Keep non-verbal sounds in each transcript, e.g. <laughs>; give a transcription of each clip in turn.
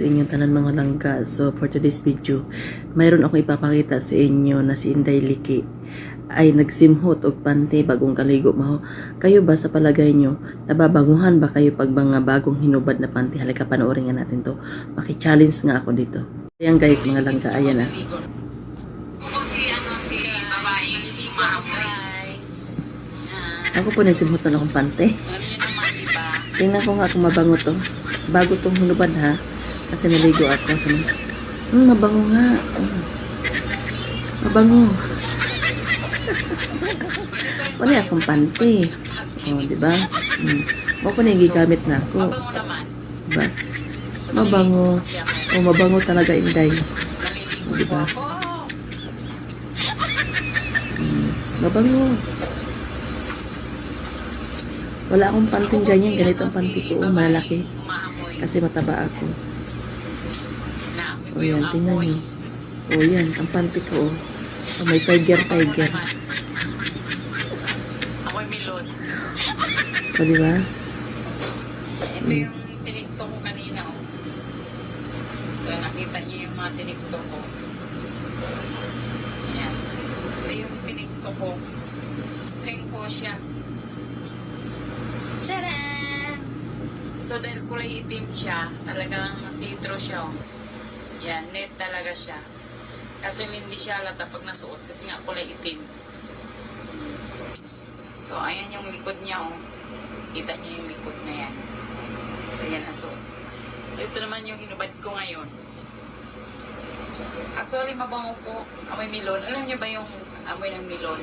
sa inyong tanan mga langga. So for today's video, mayroon akong ipapakita sa inyo na si Inday Liki ay nagsimhot og pante bagong kaligo maho. Kayo ba sa palagay nyo, nababaguhan ba kayo pag mga bagong hinubad na pante? Halika panoorin nga natin to. Maki-challenge nga ako dito. Ayan guys, mga langga, ayan ah. Si ano si babae maamoy. Guys. Ako po nagsimhotan akong pante. Tingnan ko nga kung mabango to. Bago tong hinubad ha. Kasi naligo ako. Sabi, Hmm, mabango nga. Mabango. Wala akong panty. Oh, di ba? Hmm. Mo ko na ako. Diba? Mabango. ako. Oh, mabango talaga, Inday. Naliligo Di po ba? ako. Hmm. Mabango. Wala akong panting ganyan. Ganito ang panty ko. Oh, malaki. Kasi mataba ako. O yan, tingnan nyo. O yan, ang panty ko. Oh. Oh, may tiger, tiger. naman. Amoy milot. O, di ba? Ito yung tinikto ko kanina. Oh. So, nakita niyo yung mga tinikto ko. Ayan. Ito yung tinikto ko. String ko siya. Tcharan! So, dahil kulay itim siya, talagang sitro siya. Oh. Yan, net talaga siya. Kaso hindi siya halata pag nasuot kasi nga kulay itim. So, ayan yung likod niya. Oh. Kita niyo yung likod na yan. So, yan ang suot. So, ito naman yung hinubad ko ngayon. Actually, mabango po. Amoy milon. Alam niyo ba yung amoy ng milon?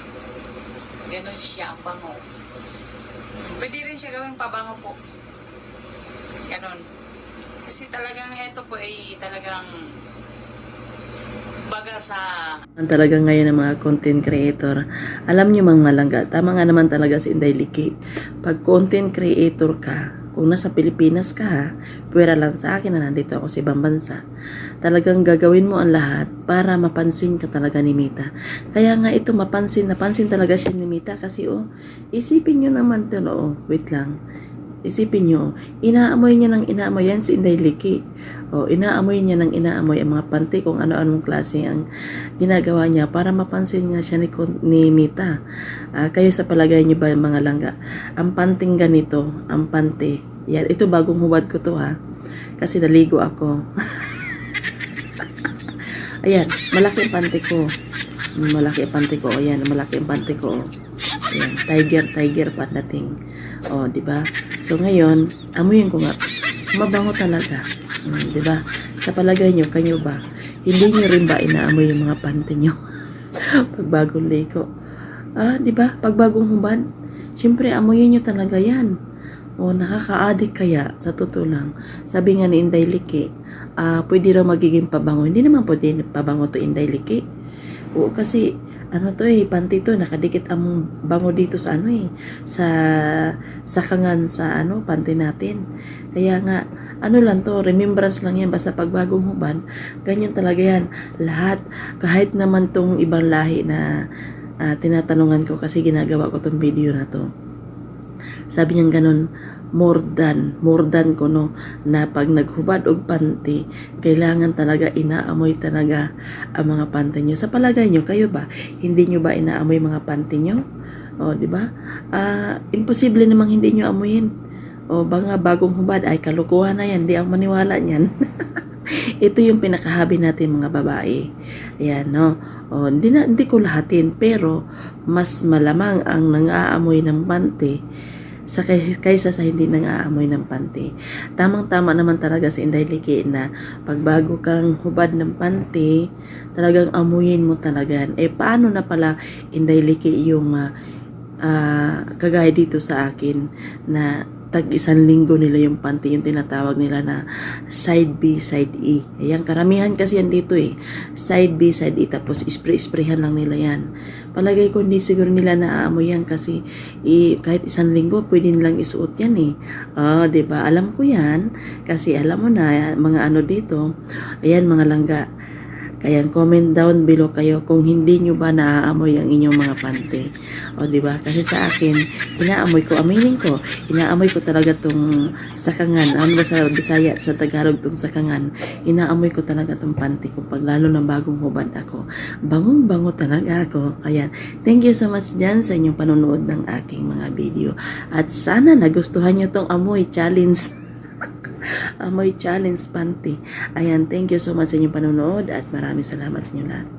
Ganon siya ang bango. Pwede rin siya gawing pabango po. Ganon. Kasi talagang ito po ay talagang baga sa talaga ngayon ng mga content creator. Alam nyo mga malangga, tama nga naman talaga si Inday Liki. Pag content creator ka, kung nasa Pilipinas ka ha, pwera lang sa akin na nandito ako sa ibang bansa. Talagang gagawin mo ang lahat para mapansin ka talaga ni Mita. Kaya nga ito mapansin, napansin talaga siya ni Mita kasi oh, isipin nyo naman to, oh, wait lang. Isipin nyo, inaamoy niya ng inaamoy yan si Inday Liki. O, inaamoy niya ng inaamoy ang mga panty kung ano-anong klase ang ginagawa niya para mapansin nga siya ni, ni Mita. Ah, kayo sa palagay niyo ba mga langga? Ang panting ganito, ang panty. Yan, ito bagong hubad ko to ha. Kasi naligo ako. <laughs> Ayan, malaki ang panty ko. Malaki ang panty ko. Ayan, malaki ang panty ko. Ayan, tiger, tiger pa dating. O, di ba? So, ngayon, amuyin ko nga. Mabango talaga. Mm, di ba? Sa palagay nyo, kanyo ba? Hindi nyo rin ba inaamoy yung mga panty nyo? <laughs> Pag bagong liko. Ah, di ba? Pag bagong hubad, syempre, amuyin nyo talaga yan. O, nakaka-addict kaya, sa totoo lang. Sabi nga ni Inday Liki, ah, pwede raw magiging pabango. Hindi naman pwede pabango to Inday Liki. Oo, kasi, ano to eh, panty to, nakadikit ang bango dito sa ano eh, sa, sa kangan sa ano, panty natin. Kaya nga, ano lang to, remembrance lang yan, basta pag bagong hubad, ganyan talaga yan. Lahat, kahit naman tong ibang lahi na ah, tinatanungan ko kasi ginagawa ko tong video na to. Sabi niya ganun, more than, more than ko no, na pag naghubad og panty, kailangan talaga inaamoy talaga ang mga panty nyo. Sa palagay nyo, kayo ba, hindi nyo ba inaamoy mga panty nyo? O, di ba? Ah, imposible namang hindi nyo amuyin. O, baka bagong hubad, ay kalukuhan na yan, di ang maniwala niyan. <laughs> Ito yung pinakahabi natin mga babae. Ayan, no? O, hindi, na, hindi ko lahatin, pero mas malamang ang nang-aamoy ng panty sa kay- kaysa sa hindi nang-aamoy ng panty. Tamang-tama naman talaga si Inday Liki na pag bago kang hubad ng panty, talagang amuyin mo talaga. Eh, paano na pala Inday Liki yung ah, ah, kagaya dito sa akin na tag isang linggo nila yung panty, yung tinatawag nila na side B, side E. Ayan, karamihan kasi yan dito eh. Side B, side E, tapos spray-sprayhan lang nila yan. Palagay ko hindi siguro nila naaamoy yan kasi i, kahit isang linggo pwede nilang isuot yan eh. Oh, ba? Alam ko yan kasi alam mo na mga ano dito. Ayan mga langga. Kaya comment down below kayo kung hindi nyo ba naaamoy ang inyong mga panty. O ba? Kasi sa akin, inaamoy ko, aminin ko, inaamoy ko talaga tong sakangan. Ano ba sa Bisaya, sa Tagalog tong sakangan? Inaamoy ko talaga tong panty ko pag lalo na bagong hubad ako. Bangong-bango talaga ako. Ayan. Thank you so much dyan sa inyong panonood ng aking mga video. At sana nagustuhan nyo tong amoy challenge. <laughs> amoy challenge panty. Ayan, thank you so much sa inyong panonood at maraming salamat sa inyo lahat.